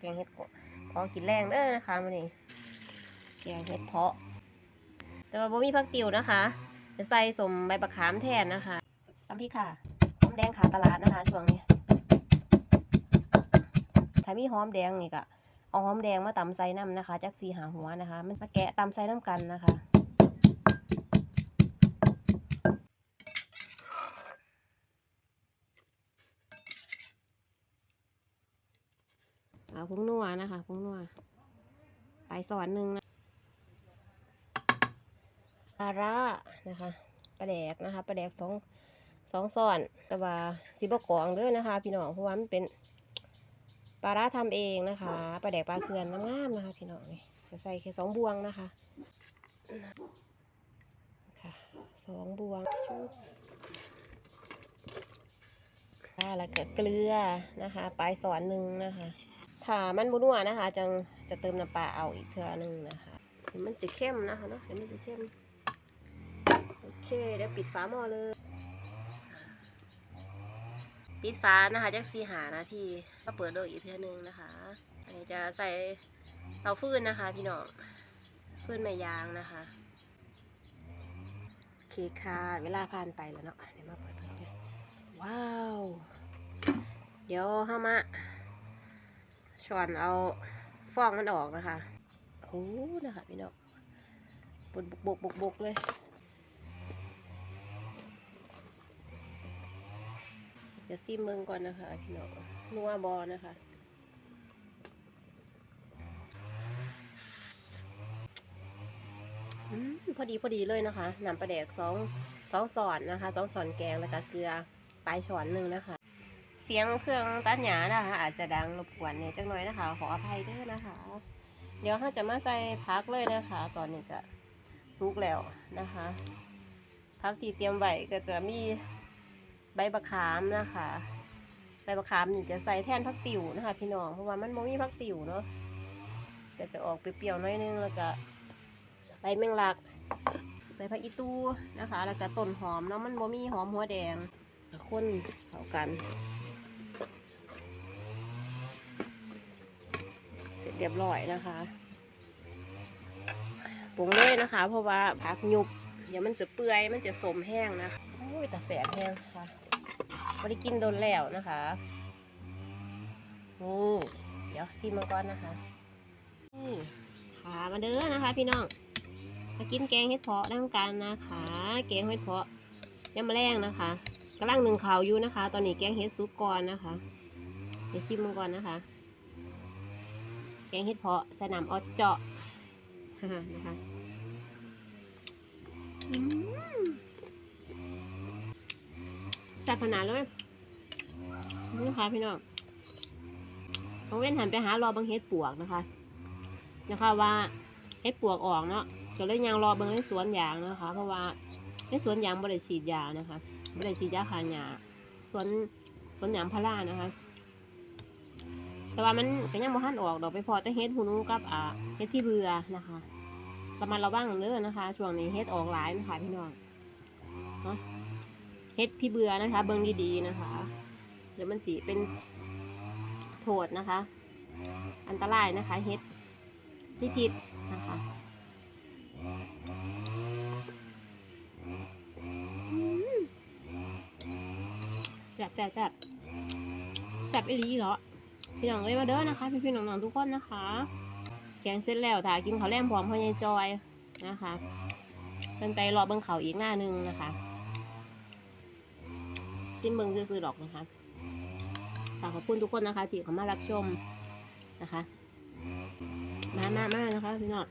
แกงเห็ดของกินแรงเด้อนะคะมื้อนี้แกงเห็ดเพาะ แต่ว่าบ่มีผักติ๋วนะคะ จะใส่สมใบบักขามแทนนะคะตำพริกค่ะหอมแดงขาตลาดนะคะช่วงนี้ถ้ามีหอมแดงนี่ก็เอาหอมแดงมาตำใส่น้ำนะคะจักสีหาหัวนะคะ มันมาแกะตำใส่น้ำกันนะคะ เอาพุงนัวนะคะพุงนัวไปสอนหนึ่งนะปลาร้านะคะปลาแดกนะคะปลาแดกสองสองซ้อนแต่ว่าสิบกองเด้อนะคะ พี่น้องเพราะว่ามันเป็นปลาร้าทำเองนะคะปลาแดกปลาเคือนงามๆนะคะ พี่น้องนี่จะใส่แค่สองบวงนะคะค่ะสองบวงชุบอ่าแล้วก็เกลือนะคะปลายสอนหนึ่งนะคะ ถ้ามันบุนัวนะคะจังจะเติมน้ำปลาเอาอีกเทื่อนึงนะคะเห็นมันจะเข้มนะคะเนาะเห็นมันจะเข้มโอเคเดี๋ยวปิดฝาหม้อเลย ปิดฝานะคะจักสีหานาทีก็เปิดโดยอีกเทื่อนึงนะคะ อันนี้จะใส่เตาฟืนนะคะ พี่น้องฟืนไม้ยางนะคะโอเคค่ะเวลาผ่านไปแล้วเนาะเดี๋ยวมาเปิดเผยกันว้าว เดี๋ยวห้ามา ช้อนเอาฟองมันออกนะคะโอ้นะคะพี่น้องบกบกบกบกเลยจะซิมเมืองก่อนนะคะพี่น้องนัวบอนะคะพอดีพอดีเลยนะคะนำปลาแดกสองสองสอนนะคะสองสอนแกงแล้วก็เกลือปลายช้อนหนึ่งนะคะ เสียงเครื่องตัดหญ้านะคะอาจจะดังรบกวนเนี่ยจังน้อยนะคะ ขออภัยด้วยนะคะ เดี๋ยวเราจะมาใส่พักเลยนะคะ ตอนนี้ก็สุกแล้วนะคะพักที่เตรียมไว้ก็จะมีใบบักขามนะคะใบบักขามนี่จะใส่แทนพักติ๋วนะคะ พี่น้องเพราะว่ามันโมมีพักติ๋วเนาะก็จะออกเปรี้ยวๆน้อยนึงแล้วก็ใบแมงลักใบผักอีตูนะคะ แล้วก็ต้นหอมเนาะมันโมมีหอมหัวแดงคนเข้ากัน เส เรียบร้อยนะคะปรุงเลยนะคะ เพราะว่าผักหยุบเดี๋ยวมันจะเปื่อยมันจะสมแห้งนะคะโอ้ยแต่แสบแห้งค่ะไม่ได้กินโดนแล้วนะคะนี่เดี๋ยวชิมมาก่อนนะคะนี่ขามาเด้อนะคะ พี่น้องมากินแกงเห็ดเพาะน้ำกันนะคะ แกงเห็ดเพาะยำมะแรงนะคะกำลังหนึ่งข่าวอยู่นะคะ ตอนนี้แกงเห็ดซุปก่อนนะคะ เดี๋ยวชิมมาก่อนนะคะ แกงเห็ดเพาะสน้ำออดเจาะนะคะอืมแซ่บขนาดเลยนี่ค่ะพี่น้องน้องเว้นหันไปหารอเบังเห็ดปวกนะคะ นะคะว่าเห็ดปวกออกเนาะก็เลยยังรอเบังในสวนยางนะคะ เพราะว่าในสวนยางบริฉีดยานะคะบริฉีดยาคานยาสวนสวนยางพารานะคะ แต่ว่ามันก็ยังบ่ทันออกดอกไปพอแต่เฮ็ดหูนูกับอ่าเฮ็ดที่เบื่อนะคะระมัดระวังเด้อนะคะ ช่วงนี้เฮ็ดออกหลายนะคะพี่น้องเนาะเฮ็ดพี่เบื่อนะคะ เบิ่งดีๆนะคะเดี๋ยวมันสีเป็นโทษนะคะ อันตรายนะคะเฮ็ดพี่พิษนะคะแซ่บแซ่บแซ่บแซ่บอีหลีเหรอ พี่น้องเอ้ยมาเด้อนะคะ พี่พี่น้องๆทุกคนนะคะแกงเสร็จแล้วถ่ากินข้าวแลมพร้อมพ่อยายจอยนะคะเป็นไปรอเบิ้งเขาอีกหน้าหนึงนะคะจิ้มเบิ้งซื้อๆดอกนะคะฝากขอบคุณทุกคนนะคะ ที่เข้ามารับชมนะคะ มามามานะคะพี่น้อง